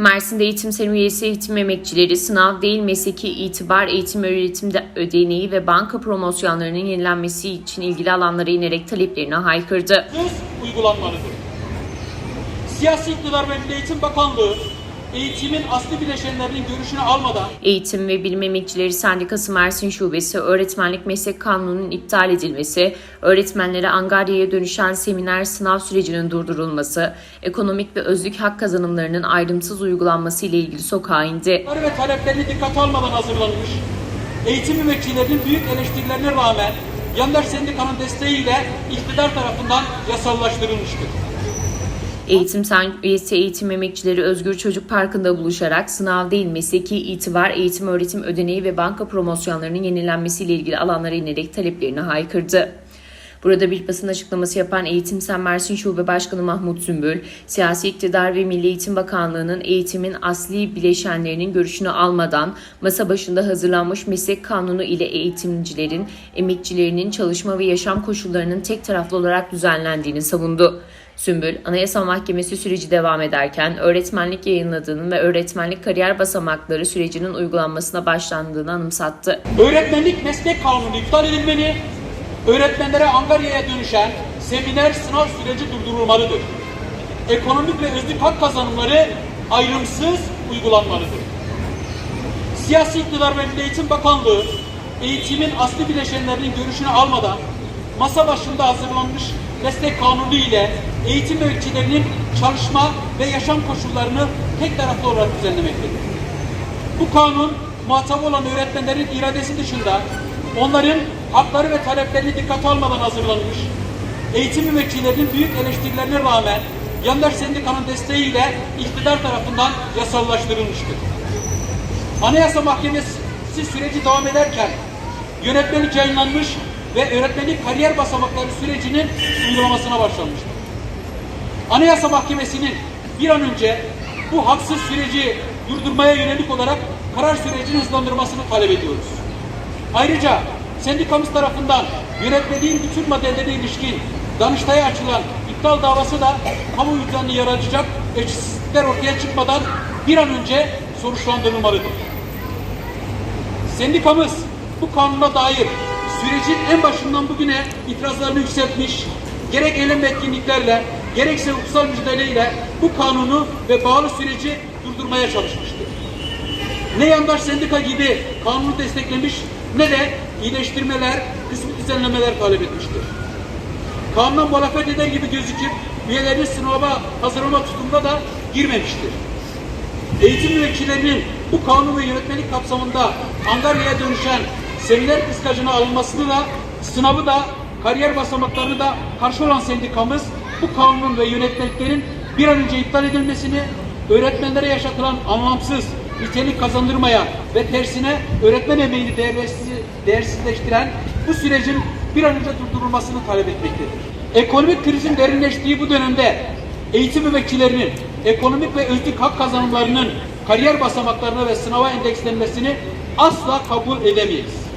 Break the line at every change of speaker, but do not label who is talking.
Mersin'de eğitim sen üyesi eğitim emekçileri sınav değil mesleki itibar eğitim öğretimde ödeneği ve banka promosyonlarının yenilenmesi için ilgili alanlara inerek taleplerini haykırdı.
uygulanmalıdır. Siyasi iktidar ve Milli Eğitim Bakanlığı eğitimin asli bileşenlerinin görüşünü almadan
Eğitim ve Bilim Emekçileri Sendikası Mersin Şubesi öğretmenlik meslek kanununun iptal edilmesi, öğretmenlere angaryaya dönüşen seminer sınav sürecinin durdurulması, ekonomik ve özlük hak kazanımlarının ayrımsız uygulanması ile ilgili sokağa indi.
Ve taleplerini dikkate almadan hazırlanmış, eğitim emekçilerinin büyük eleştirilerine rağmen yandaş sendikanın desteğiyle iktidar tarafından yasallaştırılmıştır.
Eğitim üyesi eğitim emekçileri Özgür Çocuk Parkı'nda buluşarak sınav değil mesleki itibar, eğitim öğretim ödeneği ve banka promosyonlarının yenilenmesiyle ilgili alanlara inerek taleplerini haykırdı. Burada bir basın açıklaması yapan Eğitim Sen Mersin Şube Başkanı Mahmut Sümbül, siyasi iktidar ve Milli Eğitim Bakanlığı'nın eğitimin asli bileşenlerinin görüşünü almadan masa başında hazırlanmış meslek kanunu ile eğitimcilerin, emekçilerinin çalışma ve yaşam koşullarının tek taraflı olarak düzenlendiğini savundu. Sümbül, Anayasa Mahkemesi süreci devam ederken öğretmenlik yayınladığının ve öğretmenlik kariyer basamakları sürecinin uygulanmasına başlandığını anımsattı.
Öğretmenlik meslek kanunu iptal edilmeli, öğretmenlere Angarya'ya dönüşen seminer sınav süreci durdurulmalıdır. Ekonomik ve özlük hak kazanımları ayrımsız uygulanmalıdır. Siyasi iktidar ve Milli Eğitim Bakanlığı eğitimin asli bileşenlerinin görüşünü almadan masa başında hazırlanmış meslek kanunu ile eğitim emekçilerinin çalışma ve yaşam koşullarını tek taraflı olarak düzenlemektedir. Bu kanun muhatap olan öğretmenlerin iradesi dışında onların hakları ve taleplerini dikkate almadan hazırlanmış, eğitim emekçilerinin büyük eleştirilerine rağmen yandaş sendikanın desteğiyle iktidar tarafından yasallaştırılmıştır. Anayasa Mahkemesi süreci devam ederken yönetmelik yayınlanmış ve öğretmenlik kariyer basamakları sürecinin uygulamasına başlanmıştır. Anayasa Mahkemesi'nin bir an önce bu haksız süreci durdurmaya yönelik olarak karar sürecini hızlandırmasını talep ediyoruz. Ayrıca sendikamız tarafından yönetmeliğin bütün maddelerine ilişkin Danıştay'a açılan iptal davası da kamu vicdanını yaratacak eşitsizlikler ortaya çıkmadan bir an önce sonuçlandırılmalıdır. Sendikamız bu kanuna dair sürecin en başından bugüne itirazlarını yükseltmiş, gerek eylem etkinliklerle, gerekse hukuksal mücadeleyle bu kanunu ve bağlı süreci durdurmaya çalışmıştır. Ne yandaş sendika gibi kanunu desteklemiş ne de iyileştirmeler, kısmi düzenlemeler talep etmiştir. Kanuna muhalefet eder gibi gözüküp üyelerini sınava hazırlama tutumuna da girmemiştir. Eğitim müvekkillerinin bu kanun ve yönetmelik kapsamında Angarya'ya dönüşen seminer kıskacına alınmasını da sınavı da kariyer basamaklarını da karşı olan sendikamız bu kanunun ve yönetmeliklerin bir an önce iptal edilmesini, öğretmenlere yaşatılan anlamsız nitelik kazandırmaya ve tersine öğretmen emeğini değersiz, değersizleştiren bu sürecin bir an önce durdurulmasını talep etmektedir. Ekonomik krizin derinleştiği bu dönemde eğitim emekçilerinin ekonomik ve özlük hak kazanımlarının kariyer basamaklarına ve sınava endekslenmesini asla kabul edemeyiz.